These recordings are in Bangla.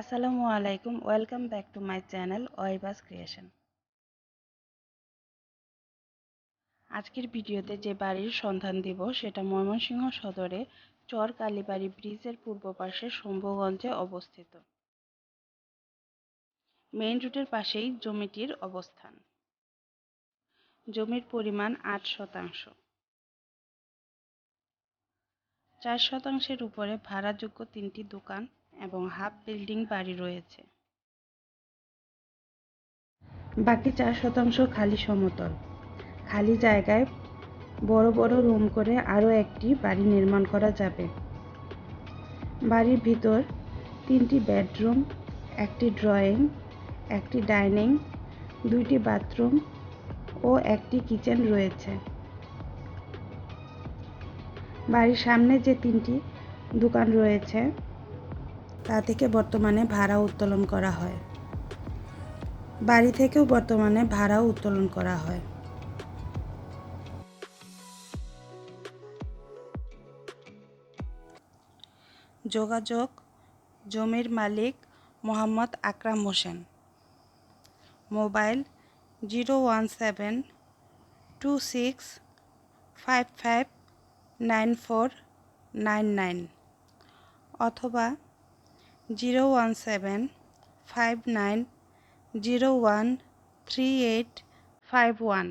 আসসালামু আলাইকুম, welcome back to my channel ওয়াইবাস creation. আজকের ভিডিওতে যে বাড়ির সন্ধান দিব, সেটা ময়মনসিংহ সদরে চর কালীবাড়ি ব্রিজের পূর্ব পাশে শম্ভুগঞ্জে অবস্থিত। মেইন রুটের পাশেই জমিটির অবস্থান। জমির পরিমাণ আট শতাংশ। চার শতাংশের উপরে ভাড়াযোগ্য তিনটি দোকান এবং হাফ বিল্ডিং বাড়ি রয়েছে। বাকি চার শতাংশ খালি সমতল। খালি জায়গায় বড় বড় রুম করে আরও একটি বাড়ি নির্মাণ করা যাবে। বাড়ির ভিতর তিনটি বেডরুম, একটি ড্রয়িং, একটি ডাইনিং, দুইটি বাথরুম ও একটি কিচেন রয়েছে। বাড়ির সামনে যে তিনটি দোকান রয়েছে তা থেকে বর্তমানে ভাড়া উত্তোলন করা হয়। বাড়ি থেকেও বর্তমানে ভাড়া উত্তোলন করা হয়। যোগাযোগ, জমির মালিক Mohammad Akram Hossain. Mobile zero one seven two six five five nine four nine nine অথবা zero one seven five nine zero one three eight five one.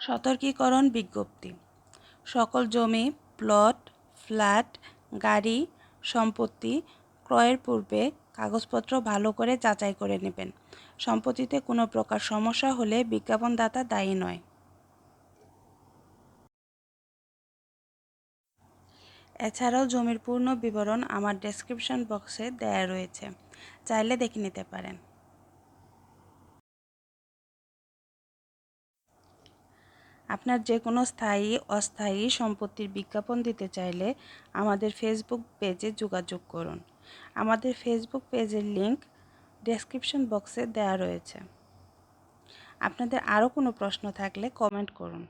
সতর্কীকরণ বিজ্ঞপ্তি। সকল জমি, প্লট, ফ্ল্যাট, গাড়ি, সম্পত্তি ক্রয়ের পূর্বে কাগজপত্র ভালো করে যাচাই করে নেবেন। সম্পত্তিতে কোনো প্রকার সমস্যা হলে বিজ্ঞাপনদাতা দায়ী নয়। এছাড়াও জমির পূর্ণ বিবরণ আমার ডেসক্রিপশন বক্সে দেয়া রয়েছে। চাইলে দেখে নিতে পারেন। আপনার যে কোনো স্থায়ী, অস্থায়ী সম্পত্তির বিজ্ঞাপন দিতে চাইলে আমাদের ফেসবুক পেজে যোগাযোগ করুন। আমাদের ফেসবুক পেজের লিংক ডেসক্রিপশন বক্সে দেওয়া রয়েছে। আপনাদের আরও কোনো প্রশ্ন থাকলে কমেন্ট করুন।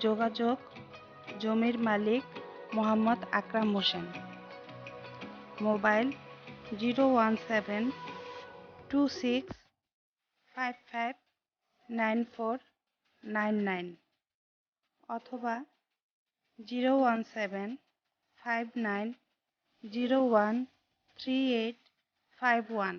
যোগাযোগ, জমির মালিক Mohammad Akram Hossain. Mobile zero one seven two six five five nine four nine nine অথবা zero one seven five nine zero one three eight five one.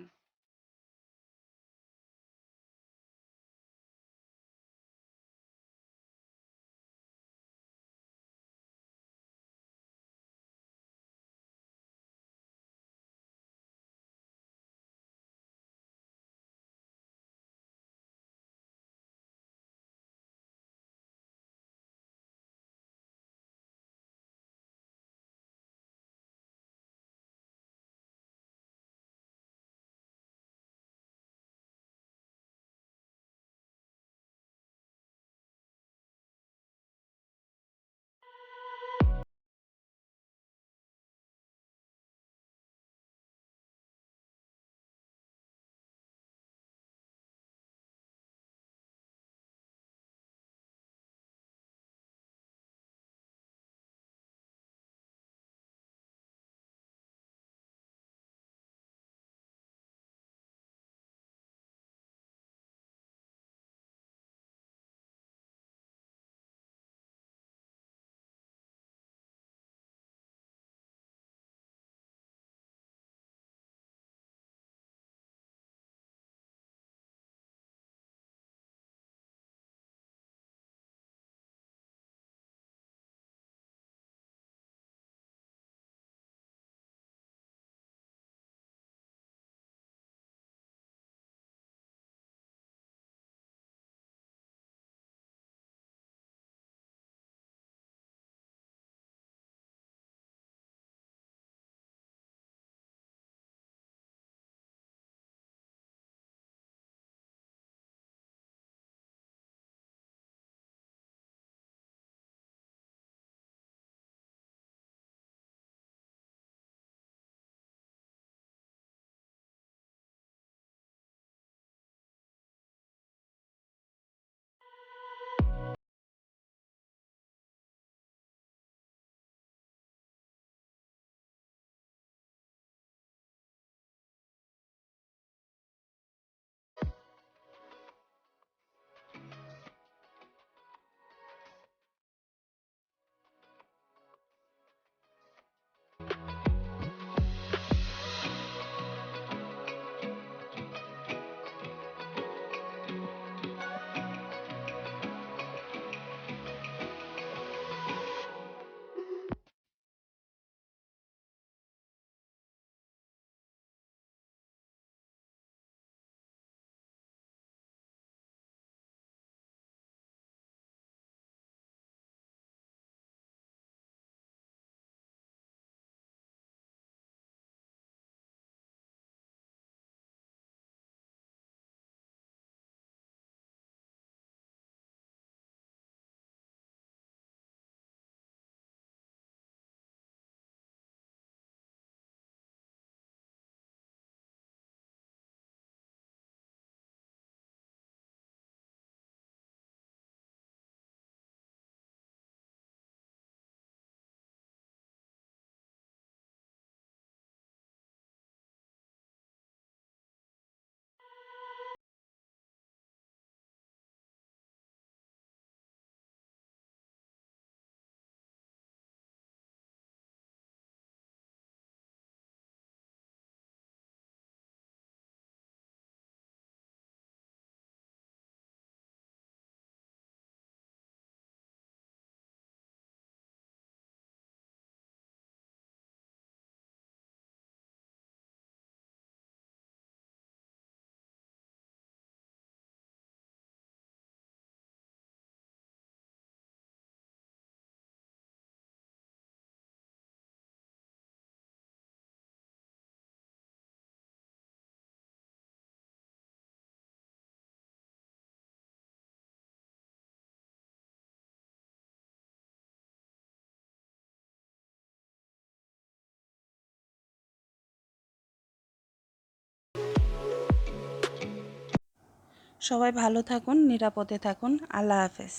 সবাই ভালো থাকুন নিরাপদে থাকুন। আল্লাহ হাফেজ।